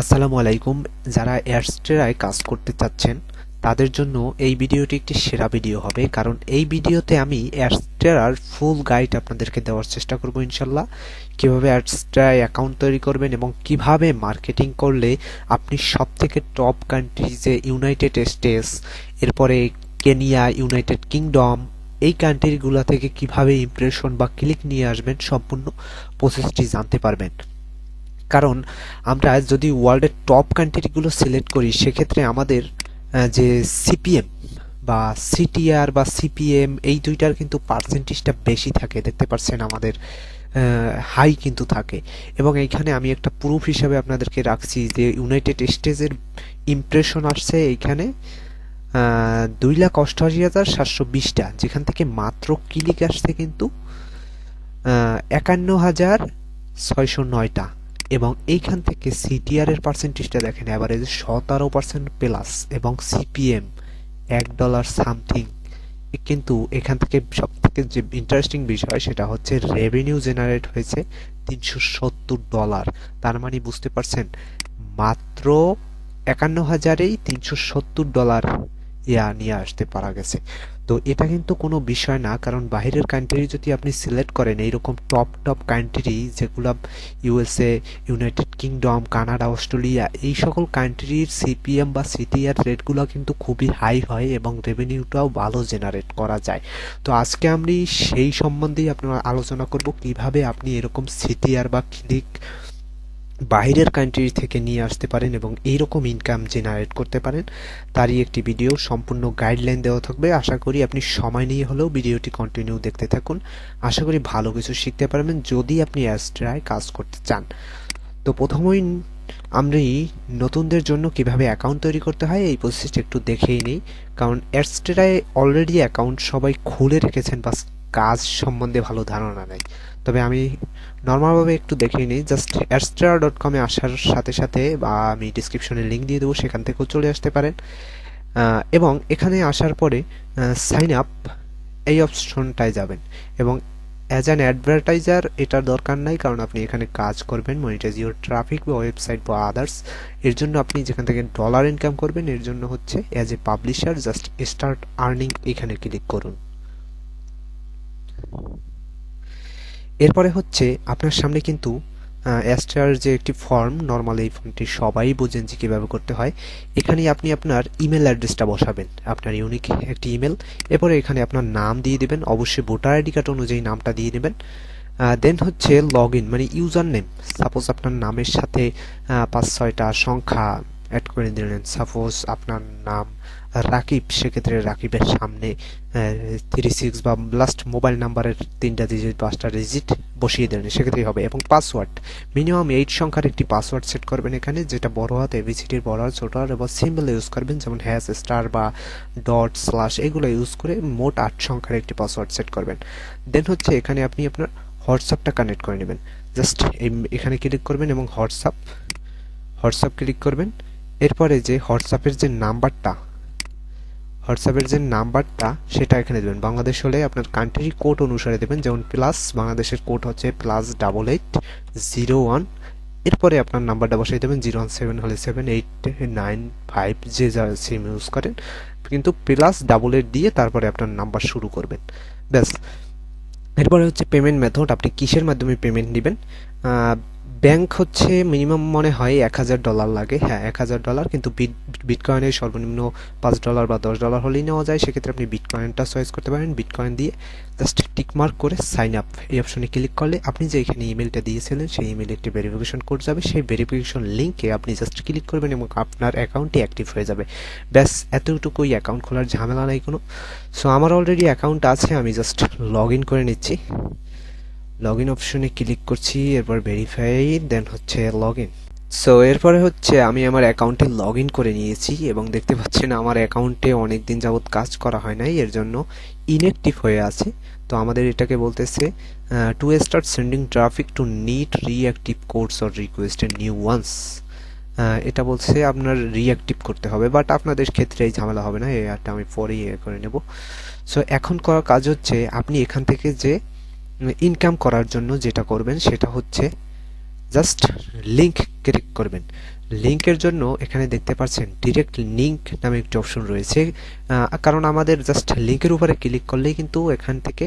আসসালামু আলাইকুম। যারা এয়ারস্টেরায় কাজ করতে চাচ্ছেন, তাদের জন্য এই ভিডিওটি একটি সেরা ভিডিও হবে। কারণ এই ভিডিওতে আমি এয়ারস্টেরার ফুল গাইড আপনাদেরকে দেওয়ার চেষ্টা করব ইনশাল্লাহ। কীভাবে এয়ারস্টেরায় অ্যাকাউন্ট তৈরি করবেন এবং কীভাবে মার্কেটিং করলে আপনি সব থেকে টপ কান্ট্রিজে ইউনাইটেড স্টেটস, এরপরে কেনিয়া, ইউনাইটেড কিংডম, এই কান্ট্রিগুলো থেকে কীভাবে ইমপ্রেশন বা ক্লিক নিয়ে আসবেন সম্পূর্ণ প্রসেসটি জানতে পারবেন। কারণ আমরা যদি ওয়ার্ল্ডের টপ কান্ট্রিগুলো সিলেক্ট করি, সেক্ষেত্রে আমাদের যে সিপিএম বা সিটিআর বা সিপিএম এই দুইটার কিন্তু পার্সেন্টেজটা বেশি থাকে। দেখতে পাচ্ছেন আমাদের হাই কিন্তু থাকে। এবং এইখানে আমি একটা প্রুফ হিসাবে আপনাদেরকে রাখছি যে ইউনাইটেড স্টেটসের ইমপ্রেশন আসছে এইখানে দুই লাখ অষ্টআশি হাজার সাতশো বিশটা, যেখান থেকে মাত্র ক্লিক আসছে কিন্তু একান্ন হাজার ছয়শো নয়টা। এবং এইখান থেকে সিটিআর এর পার্সেন্টেজটা দেখেন অ্যাভারেজ সতেরো পার্সেন্ট প্লাস এবং সিপিএম এক ডলার সামথিং কিন্তু এখান থেকে সব থেকে যে ইন্টারেস্টিং বিষয়, সেটা হচ্ছে রেভিনিউ জেনারেট হয়েছে তিনশো সত্তর ডলার তার মানে বুঝতে পারছেন, মাত্র একান্ন হাজারেই তিনশো সত্তর ডলার ইয়া নিয়ে আসতে পারা গেছে। তো এটা কিন্তু কোনো বিষয় না, কারণ বাইরের কান্ট্রি যদি আপনি সিলেক্ট করেন, এইরকম টপ টপ কান্ট্রি যেগুলো USA United Kingdom Canada Australia এই সকল কান্ট্রির সিপিএম বা সিটিআর রেটগুলো কিন্তু খুবই হাই হয় এবং রেভিনিউটাও ভালো জেনারেট করা যায়। তো আজকে আমি সেই সম্বন্ধেই আপনার আলোচনা করব, কীভাবে আপনি এরকম সিটিআর বা ক্লিক বাইরের কান্ট্রি থেকে নিয়ে আসতে পারেন এবং এইরকম ইনকাম জেনারেট করতে পারেন, তারই একটি ভিডিও সম্পূর্ণ গাইডলাইন দেওয়া থাকবে। আশা করি আপনি সময় নিয়ে হলেও ভিডিওটি কন্টিনিউ দেখতে থাকুন। আশা করি ভালো কিছু শিখতে পারবেন যদি আপনি অ্যাস্ট্রায় কাজ করতে চান। তো প্রথমেই আমি নতুনদের জন্য কীভাবে অ্যাকাউন্ট তৈরি করতে হয়, এই প্রসেসটা একটু দেখেই নেই। কারণ অ্যাস্ট্রায় অলরেডি অ্যাকাউন্ট সবাই খুলে রেখেছেন বা কাজ সম্বন্ধে ভালো ধারণা নেই। তবে আমি নর্মালভাবে একটু দেখে নিই জাস্ট অ্যাস্ট্রা ডট কমে আসার সাথে সাথে বা আমি ডিসক্রিপশনে লিঙ্ক দিয়ে দেবো, সেখান থেকেও চলে আসতে পারেন। এবং এখানে আসার পরে সাইন আপ এই অপশনটায় যাবেন। এবং অ্যাজ অ্যান অ্যাডভার্টাইজার এটার দরকার নাই, কারণ আপনি এখানে কাজ করবেন মনিটাইজ ইউর ট্রাফিক বা ওয়েবসাইট বা আদার্স এর জন্য আপনি যেখান থেকে ডলার ইনকাম করবেন, এর জন্য হচ্ছে as a publisher just start earning এখানে ক্লিক করুন। এরপরে হচ্ছে আপনার সামনে কিন্তু অ্যাস্ট্রার যে একটি ফর্ম নর্মাল এই ফর্মটি সবাই বোঝেন যে কীভাবে করতে হয়। এখানে আপনি আপনার ইমেল অ্যাড্রেসটা বসাবেন। আপনার ইউনিক একটি ইমেল এরপরে এখানে আপনার নাম দিয়ে দেবেন, অবশ্যই ভোটার আইডি কার্ড অনুযায়ী নামটা দিয়ে দেবেন। দেন হচ্ছে লগ ইন মানে ইউজার নেম সাপোজ আপনার নামের সাথে পাঁচ ছয়টা সংখ্যা অ্যাড করে দিলেন। সাপোজ আপনার নাম রাকিব, সেক্ষেত্রে রাকিবের সামনে থ্রি সিক্স বা লাস্ট মোবাইল নাম্বারের তিনটা ডিজিট পাঁচটা ডিজিট বসিয়ে দেবেন, সেক্ষেত্রেই হবে। এবং পাসওয়ার্ড মিনিমাম এইট সংখ্যার একটি পাসওয়ার্ড সেট করবেন এখানে, যেটা বড় হাত এবিসিটির বড় হাত, ছোট হাত এবং সিম্বল ইউজ করবেন, যেমন হ্যাশ স্টার বা ডট স্ল্যাশ এগুলো ইউজ করে মোট আট সংখ্যার একটি পাসওয়ার্ড সেট করবেন। দেন হচ্ছে এখানে আপনি আপনার হোয়াটসঅ্যাপটা কানেক্ট করে নেবেন। জাস্ট এখানে ক্লিক করবেন এবং হোয়াটসঅ্যাপ হোয়াটসঅ্যাপ ক্লিক করবেন। এরপরে যে হোয়াটসঅ্যাপের যে নাম্বারটা হোয়াটসঅ্যাপের যে নাম্বারটা, সেটা এখানে দেবেন। বাংলাদেশ হলে আপনার কান্ট্রি কোড অনুসারে দেবেন, যেমন প্লাস বাংলাদেশের কোড হচ্ছে plus double eight zero one এরপরে আপনার নাম্বারটা বসাই দেবেন জিরো ওয়ান সেভেন হলে সেভেন এইট নাইন ফাইভ যে যা সিম ইউজ করেন। কিন্তু প্লাস ডাবল এইট দিয়ে তারপরে আপনার নাম্বার শুরু করবেন। ব্যাস। এরপরে হচ্ছে পেমেন্ট মেথড আপনি কিসের মাধ্যমে পেমেন্ট নেবেন? ব্যাংক হচ্ছে মিনিমাম মনে হয় এক হাজার ডলার লাগে। হ্যাঁ এক হাজার ডলার, কিন্তু বিট, বিটকয়েনের সর্বনিম্ন পাঁচ ডলার বা দশ ডলার হলেই নেওয়া যায়। সেক্ষেত্রে আপনি বিটকয়েনটা চয়েস করতে পারেন। বিটকয়েন দিয়ে জাস্ট টিকমার্ক করে সাইন আপ এই অপশনে ক্লিক করলে আপনি যে এখানে ইমেলটা দিয়েছিলেন, সেই ইমেলে একটি ভেরিফিকেশন কোড যাবে। সেই ভেরিফিকেশন লিঙ্কে আপনি জাস্ট ক্লিক করবেন এবং আপনার অ্যাকাউন্টটি অ্যাক্টিভ হয়ে যাবে। ব্যাস, এতটুকুই অ্যাকাউন্ট খোলার ঝামেলা নাই কোনো। সো, আমার অলরেডি অ্যাকাউন্ট আছে, আমি জাস্ট লগ ইন করে নিচ্ছি। লগ ইন অপশনে ক্লিক করছি, এরপর ভেরিফাই দেন হচ্ছে লগ ইন সো এরপরে হচ্ছে আমি আমার অ্যাকাউন্টে লগ ইন করে নিয়েছি এবং দেখতে পাচ্ছেন আমার অ্যাকাউন্টে অনেক দিন যাবত কাজ করা হয় নাই, এর জন্য ইনঅ্যাক্টিভ হয়ে আছে। তো আমাদের এটাকে বলতেছে to start sending traffic to neat reactive codes or requested new ones এটা বলছে আপনার রিঅ্যাক্টিভ করতে হবে বাট আপনাদের ক্ষেত্রে এই ঝামেলা হবে না এটা আমি পরেই করে নেব। সো এখন করা কাজ হচ্ছে, আপনি এখান থেকে যে ইনকাম করার জন্য যেটা করবেন সেটা হচ্ছে জাস্ট লিঙ্ক ক্লিক করবেন। লিঙ্কের জন্য এখানে দেখতে পাচ্ছেন ডিরেক্ট লিঙ্ক নামে একটি অপশন রয়েছে। কারণ আমাদের জাস্ট লিঙ্কের উপরে ক্লিক করলেই কিন্তু এখান থেকে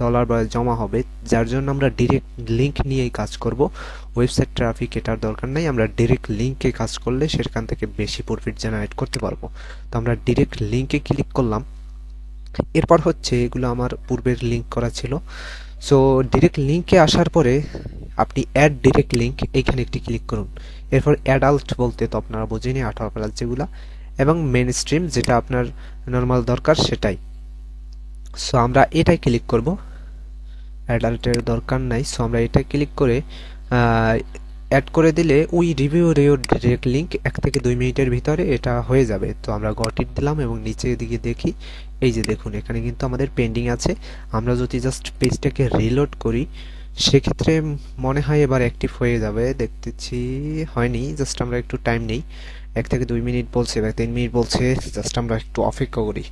ডলার বা জমা হবে। যার জন্য আমরা ডিরেক্ট লিঙ্ক নিয়েই কাজ করব। ওয়েবসাইট ট্রাফিক এটার দরকার নাই। আমরা ডিরেক্ট লিঙ্কে কাজ করলে সেখান থেকে বেশি প্রফিট জেনারেট করতে পারব। তো আমরা ডিরেক্ট লিঙ্কে ক্লিক করলাম। এরপর হচ্ছে এগুলো আমার পূর্বের লিঙ্ক করা ছিল। সো ডিরেক্ট লিঙ্কে আসার পরে আপনি অ্যাড ডিরেক্ট লিঙ্ক এইখানে একটি ক্লিক করুন। এরপর অ্যাডাল্ট বলতে তো আপনারা বোঝেনি আঠারো প্লাস যেগুলা। এবং মেন স্ট্রিম যেটা আপনার নর্মাল দরকার সেটাই। সো আমরা এটাই ক্লিক করব। অ্যাডাল্টের দরকার নাই। সো আমরা এটা ক্লিক করে অ্যাড করে দিলে ওই রিভিউ রেও ডিরেক্ট লিঙ্ক এক থেকে দুই মিনিটের ভিতরে এটা হয়ে যাবে। তো আমরা গটিট দিলাম এবং নিচের দিকে দেখি এই যে দেখুন, এখানে কিন্তু আমাদের পেন্ডিং আছে। আমরা যদি জাস্ট পেজটাকে রিলোড করি, সেক্ষেত্রে মনে হয় এবার অ্যাক্টিভ হয়ে যাবে। দেখতেছি, হয়নি জাস্ট আমরা একটু টাইম নেই। এক থেকে দুই মিনিট বলছে, বা তিন মিনিট বলছে জাস্ট আমরা একটু অপেক্ষা করি।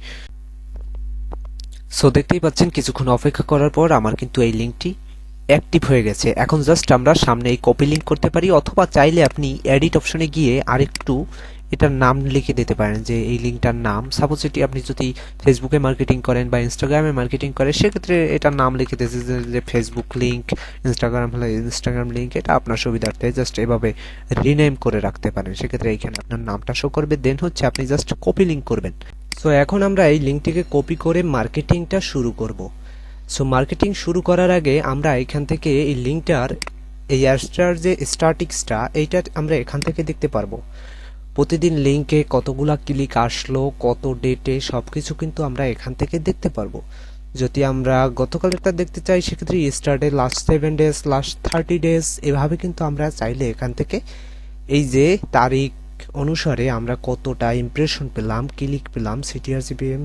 সো দেখতেই পাচ্ছেন, কিছুক্ষণ অপেক্ষা করার পর আমার কিন্তু এই লিঙ্কটি অ্যাক্টিভ হয়ে গেছে। এখন জাস্ট আমরা সামনে এই কপি লিঙ্ক করতে পারি, অথবা চাইলে আপনি এডিট অপশনে গিয়ে আরেকটু এটার নাম লিখে দিতে পারেন যে এই লিঙ্কটার নাম। সাপোজ এটি আপনি যদি ফেসবুকে মার্কেটিং করেন বা ইনস্টাগ্রামে মার্কেটিং করেন, সেক্ষেত্রে এটার নাম লিখে দিয়েছে যে ফেসবুক লিঙ্ক ইনস্টাগ্রাম হলে ইনস্টাগ্রাম লিঙ্ক এটা আপনার সুবিধার্থে জাস্ট এভাবে রিনেম করে রাখতে পারেন। সেক্ষেত্রে এইখানে আপনার নামটা শো করবে। দেন হচ্ছে আপনি জাস্ট কপি লিঙ্ক করবেন। সো এখন আমরা এই লিঙ্কটিকে কপি করে মার্কেটিংটা শুরু করব। সো মার্কেটিং শুরু করার আগে আমরা এখান থেকে এই লিঙ্কটার এই অ্যাডসটার যে স্টার্টিক্সটা এইটা আমরা এখান থেকে দেখতে পারব। প্রতিদিন লিঙ্কে কতগুলা ক্লিক আসলো, কত ডেটে সব কিছু কিন্তু আমরা এখান থেকে দেখতে পারব। যদি আমরা গতকালেরটা দেখতে চাই, সেক্ষেত্রে স্টার্টে last seven days last thirty days এভাবে কিন্তু আমরা চাইলে এখান থেকে এই যে তারিখ অনুসারে আমরা কতটা ইমপ্রেশন পেলাম ক্লিক পেলাম সিটিআরসিপিএম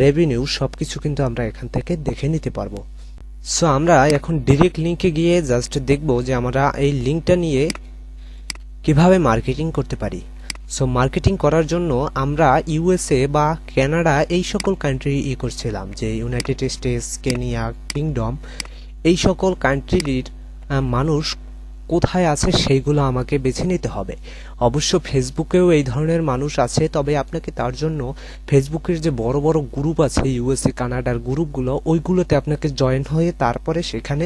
রেভিনিউ সব কিছু কিন্তু আমরা এখান থেকে দেখে নিতে পারব। সো আমরা এখন ডিরেক্ট লিঙ্কে গিয়ে জাস্ট দেখব যে আমরা এই লিঙ্কটা নিয়ে কীভাবে মার্কেটিং করতে পারি। সো মার্কেটিং করার জন্য আমরা ইউএসএ বা কানাডা এই সকল কান্ট্রি ই করছিলাম, যে ইউনাইটেড স্টেটস কেনিয়া কিংডম এই সকল কান্ট্রির মানুষ কোথায় আছে সেইগুলো আমাকে বেছে নিতে হবে। অবশ্য ফেসবুকেও এই ধরনের মানুষ আছে, তবে আপনাকে তার জন্য ফেসবুকের যে বড় বড় গ্রুপ আছে ইউএসএ কানাডার গ্রুপগুলো ওইগুলোতে আপনাকে জয়েন হয়ে তারপরে সেখানে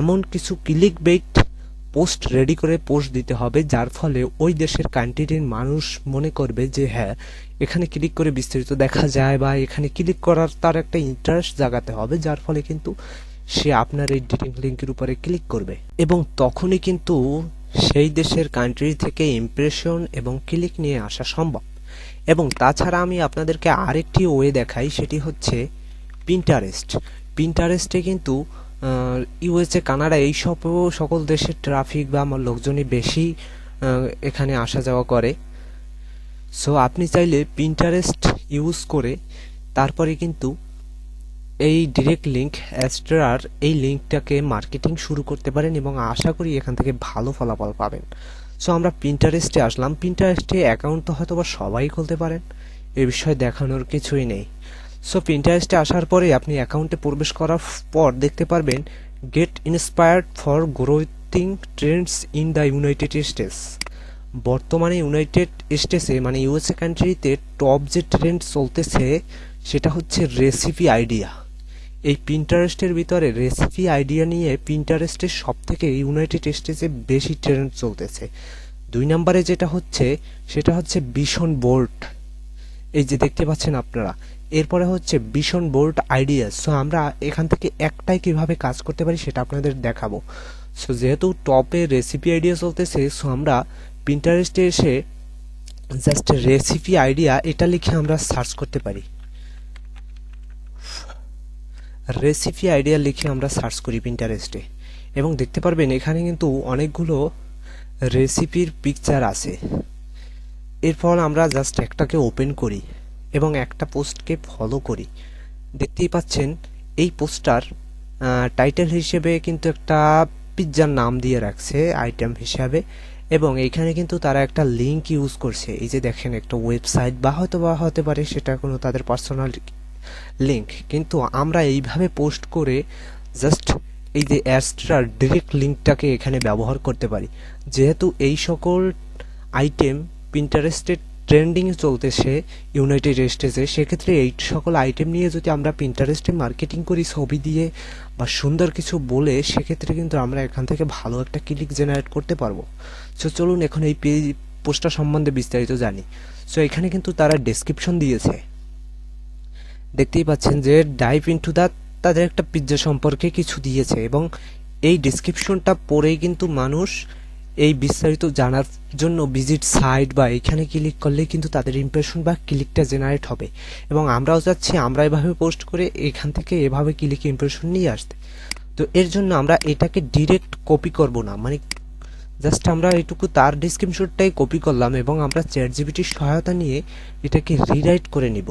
এমন কিছু ক্লিক বেট পোস্ট রেডি করে পোস্ট দিতে হবে, যার ফলে ওই দেশের কান্ট্রির মানুষ মনে করবে যে হ্যাঁ এখানে ক্লিক করে বিস্তারিত দেখা যায় বা এখানে ক্লিক করার তার একটা ইন্টারেস্ট জাগাতে হবে, যার ফলে কিন্তু সে আপনার এই ডিরেক্ট লিঙ্কের উপরে ক্লিক করবে। এবং তখনই কিন্তু সেই দেশের কান্ট্রি থেকে ইমপ্রেশন এবং ক্লিক নিয়ে আসা সম্ভব। এবং তাছাড়া আমি আপনাদেরকে আরেকটি ওয়ে দেখাই, সেটি হচ্ছে পিন্টারেস্ট পিন্টারেস্টে কিন্তু ইউএসএ কানাডা এই সব, সকল দেশের ট্রাফিক বা আমার লোকজনই বেশি এখানে আসা যাওয়া করে। সো আপনি চাইলে পিন্টারেস্ট ইউজ করে, তারপরে কিন্তু এই ডিরেক্ট লিঙ্ক অ্যাস্ট্রার এই লিঙ্কটাকে মার্কেটিং শুরু করতে পারেন এবং আশা করি এখান থেকে ভালো ফলাফল পাবেন। সো আমরা পিন্টারেস্টে আসলাম। পিন্টারেস্টে অ্যাকাউন্ট তো হয়তো বা সবাই খুলতে পারেন, এ বিষয়ে দেখানোর কিছুই নেই। সো পিন্টারেস্টে আসার পরে আপনি অ্যাকাউন্টে প্রবেশ করার পর দেখতে পারবেন get inspired for growing trends in the United States বর্তমানে ইউনাইটেড স্টেটসে মানে ইউএসএ কান্ট্রিতে টপ যে ট্রেন্ড চলতেছে, সেটা হচ্ছে রেসিপি আইডিয়া এই পিন্টারেস্টের ভিতরে রেসিপি আইডিয়া নিয়ে পিন্টারেস্টের সব থেকে ইউনাইটেড স্টেটসে বেশি ট্রেন্ড চলতেছে। দুই নম্বরে যেটা হচ্ছে, সেটা হচ্ছে বিশন বোর্ড এই যে দেখতে পাচ্ছেন আপনারা এরপরে হচ্ছে ভীষণ বোল্ড আইডিয়া সো আমরা এখান থেকে একটাই কীভাবে কাজ করতে পারি সেটা আপনাদের দেখাবো। সো যেহেতু টপে রেসিপি আইডিয়া চলতেছে সো আমরা প্রিন্টারেস্টে এসে জাস্ট রেসিপি আইডিয়া এটা লিখে আমরা সার্চ করতে পারি। রেসিপি আইডিয়া লিখে আমরা সার্চ করি প্রিন্টারেস্টে এবং দেখতে পারবেন এখানে কিন্তু অনেকগুলো রেসিপির পিকচার আছে। এরপর আমরা জাস্ট একটাকে ওপেন করি। এবং একটা পোস্টকে ফলো করি। দেখতেই পাচ্ছেন, এই পোস্টার টাইটেল হিসেবে কিন্তু একটা পিৎজার নাম দিয়ে রাখছে আইটেম হিসাবে। এবং এইখানে কিন্তু তারা একটা লিঙ্ক ইউজ করছে। এই যে দেখেন, একটা ওয়েবসাইট বা হয়তো বা হতে পারে সেটা কোনো তাদের পার্সোনাল লিঙ্ক কিন্তু আমরা এইভাবে পোস্ট করে জাস্ট এই যে অ্যাডসটার ডিরেক্ট লিঙ্কটাকে এখানে ব্যবহার করতে পারি। যেহেতু এই সকল আইটেম পিন্টারেস্টের ট্রেন্ডিং চলতেছে ইউনাইটেড স্টেটসে সেক্ষেত্রে এই সকল আইটেম নিয়ে যদি আমরা পিন্টারেস্টে মার্কেটিং করি, ছবি দিয়ে বা সুন্দর কিছু বলে, সেক্ষেত্রে কিন্তু আমরা এখান থেকে ভালো একটা ক্লিক জেনারেট করতে পারব। সো চলুন এখন এই পেজ পোস্টটা সম্বন্ধে বিস্তারিত জানি। সো এখানে কিন্তু তারা ডেসক্রিপশন দিয়েছে। দেখতেই পাচ্ছেন যে ডাইভ ইনটু দ্য তাদের একটা পিৎজা সম্পর্কে কিছু দিয়েছে এবং এই ডিসক্রিপশনটা পড়েই কিন্তু মানুষ এই বিস্তারিত জানার জন্য ভিজিট সাইট বা এখানে ক্লিক করলে কিন্তু তাদের ইমপ্রেশন বা ক্লিকটা জেনারেট হবে। এবং আমরাও চাচ্ছি আমরা এভাবে পোস্ট করে এখান থেকে এভাবে ক্লিক ইমপ্রেশন নিয়ে আসতে। তো এর জন্য আমরা এটাকে ডিরেক্ট কপি করব না। মানে জাস্ট আমরা এটুকু তার ডিসক্রিপশনটাই কপি করলাম এবং আমরা চ্যাট জিবিটির সহায়তা নিয়ে এটাকে রিরাইট করে নিব।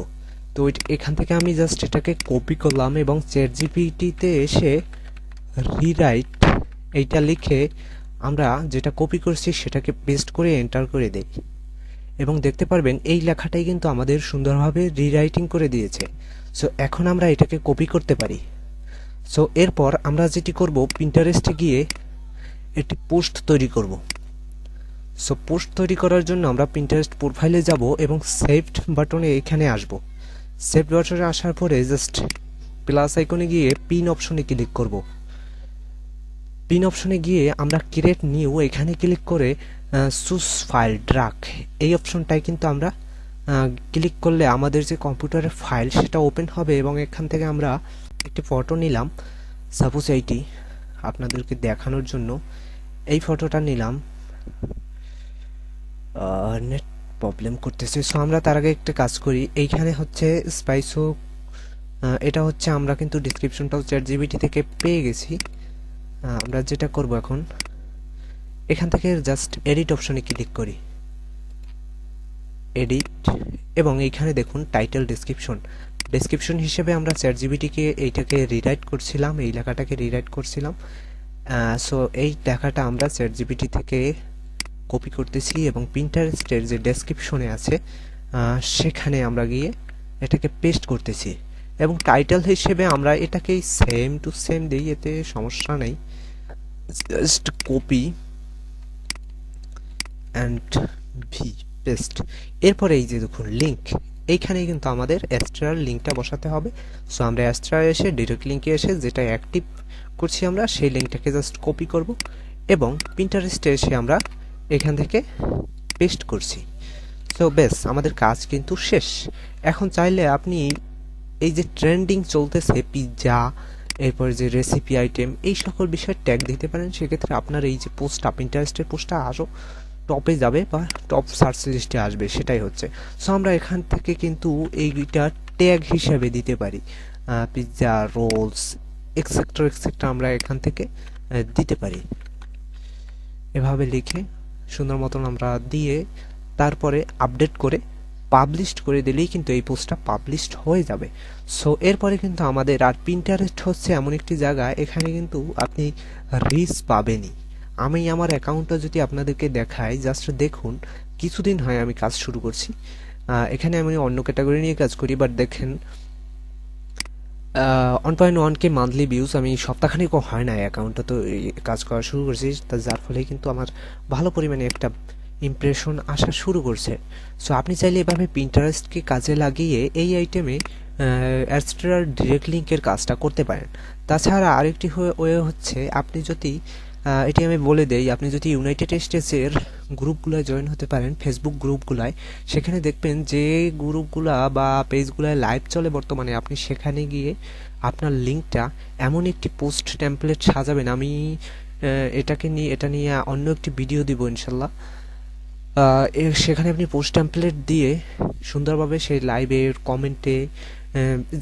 তো এখান থেকে আমি জাস্ট এটাকে কপি করলাম এবং চ্যাট জিপিটিতে এসে রিরাইট এইটা লিখে আমরা যেটা কপি করছি সেটাকে পেস্ট করে এন্টার করে দেই এবং দেখতে পারবেন এই লেখাটাই কিন্তু আমাদের সুন্দরভাবে রিরাইটিং করে দিয়েছে। সো এখন আমরা এটাকে কপি করতে পারি। সো এরপর আমরা যেটি করব প্রিন্টারেস্টে গিয়ে একটি পোস্ট তৈরি করব। সো পোস্ট তৈরি করার জন্য আমরা প্রিন্টারেস্ট প্রোফাইলে যাব এবং সেভড বাটনে এখানে আসব। সেভড বাটনে আসার পরে জাস্ট প্লাস আইকনে গিয়ে পিন অপশনে ক্লিক করব। পিন অপশনে গিয়ে আমরা ক্রিয়েট নিউ, এখানে ক্লিক করে সুস ফাইল ড্রাক এই অপশনটাই কিন্তু আমরা ক্লিক করলে আমাদের যে কম্পিউটারের ফাইল সেটা ওপেন হবে এবং এখান থেকে আমরা একটি ফটো নিলাম। সাপোজ এইটি আপনাদেরকে দেখানোর জন্য। এই ফটোটা নিলাম। নেট প্রবলেম করতেছে। সো আমরা তার আগে একটা কাজ করি। এইখানে হচ্ছে স্পাইসো এটা হচ্ছে আমরা কিন্তু ডিসক্রিপশনটাও চ্যাট জিবিটি থেকে পেয়ে গেছি। আমরা যেটা করব এখন, এখান থেকে জাস্ট এডিট অপশনে ক্লিক করি। এডিট এবং এইখানে দেখুন টাইটেল ডেসক্রিপশন ডেসক্রিপশন হিসেবে আমরা চ্যাট জিবিটিকে এইটাকে রিরাইট করছিলাম, এই লেখাটাকে রিরাইট করছিলাম। সো এই লেখাটা আমরা চ্যাট জিবিটি থেকে কপি করতেছি এবং প্রিন্টারেস্টের যে ডেসক্রিপশনে আছে সেখানে আমরা গিয়ে এটাকে পেস্ট করতেছি। এবং টাইটেল হিসেবে আমরা এটাকেই সেম টু সেম দিই, এতে সমস্যা নেই। Just copy and V paste এরপরে এই যে দেখুন লিঙ্ক এইখানে কিন্তু আমাদের অ্যাস্ট্রার লিঙ্কটা বসাতে হবে। সো আমরা অ্যাস্ট্রা এসে ডিরেক্ট লিঙ্কে এসে যেটা অ্যাক্টিভ করছি আমরা, সেই লিঙ্কটাকে জাস্ট কপি করব এবং প্রিন্টারেস্টে এসে আমরা এখান থেকে পেস্ট করছি। সো বেশ আমাদের কাজ কিন্তু শেষ। এখন চাইলে আপনি এই যে ট্রেন্ডিং চলতেছে পিৎজা এরপর যে রেসিপি আইটেম এই সকল বিষয়ে ট্যাগ দিতে পারেন। সেক্ষেত্রে আপনার এই যে পোস্টটা ইন্টারেস্টের পোস্টটা আরও টপে যাবে বা টপ সার্চ লিস্টে আসবে, সেটাই হচ্ছে। সো আমরা এখান থেকে কিন্তু এইটা ট্যাগ হিসাবে দিতে পারি। পিৎজা রোলস এক্সেট্রা এক্সেট্রা আমরা এখান থেকে দিতে পারি। এভাবে লিখে সুন্দর মতন আমরা দিয়ে তারপরে আপডেট করে পাবলিশড করে দিলেই কিন্তু এই পোস্টটা পাবলিশড হয়ে যাবে। সো এরপরে কিন্তু আমাদের আর পিন্টারেস্ট হচ্ছে এমন একটি জায়গা, এখানে কিন্তু আপনি রিস পাবেনই। আমি আমার অ্যাকাউন্টটা যদি আপনাদেরকে দেখাই জাস্ট দেখুন, কিছুদিন হয় আমি কাজ শুরু করছি। এখানে আমি অন্য ক্যাটাগরি নিয়ে কাজ করি বাট দেখেন one point one K monthly views আমি সপ্তাহখানিকও হয় না অ্যাকাউন্টটা তো কাজ করা শুরু করেছি, তা যার ফলে কিন্তু আমার ভালো পরিমাণে একটা ইমপ্রেশন আসা শুরু করছে। সো আপনি চাইলে এভাবে পিন্টারেস্টকে কাজে লাগিয়ে এই আইটেমে অ্যাডস্ট্রার ডিরেক্ট লিঙ্কের কাজটা করতে পারেন। তাছাড়া আরেকটি ওয়ে হচ্ছে আপনি যদি এটি আমি বলে দেই, আপনি যদি ইউনাইটেড স্টেটসের গ্রুপগুলোয় জয়েন হতে পারেন ফেসবুক গ্রুপগুলায়, সেখানে দেখবেন যে গ্রুপগুলা বা পেজগুলায় লাইভ চলে বর্তমানে। আপনি সেখানে গিয়ে আপনার লিঙ্কটা এমন একটি পোস্ট টেমপ্লেট সাজাবেন। আমি এটাকে নিয়ে, এটা নিয়ে অন্য একটি ভিডিও দিব ইনশাল্লাহ। সেখানে আপনি পোস্ট টেমপ্লেট দিয়ে সুন্দরভাবে সেই লাইভের কমেন্টে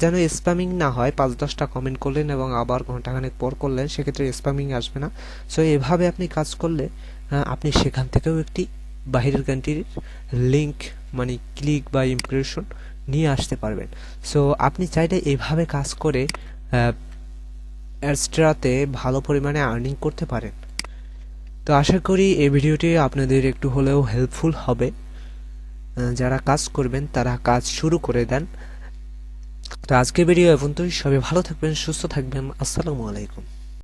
যেন স্প্যামিং না হয়, পাঁচ দশটা কমেন্ট করলেন এবং আবার ঘন্টাখানেক পর করলেন, সেক্ষেত্রে স্প্যামিং আসবে না। সো এভাবে আপনি কাজ করলে আপনি সেখান থেকেও একটি বাহিরের কান্ট্রির লিঙ্ক মানে ক্লিক বা ইমপ্রেশন নিয়ে আসতে পারবেন। সো আপনি চাইলে এভাবে কাজ করে অ্যাডস্ট্রাতে ভালো পরিমাণে আর্নিং করতে পারেন। তো আশা করি এই ভিডিওটি আপনাদের একটু হলেও হেল্পফুল হবে। যারা কাজ করবেন, তারা কাজ শুরু করে দেন। তো আজকে ভিডিও এখন তো সবাই ভালো থাকবেন, সুস্থ থাকবেন। আসসালামু আলাইকুম।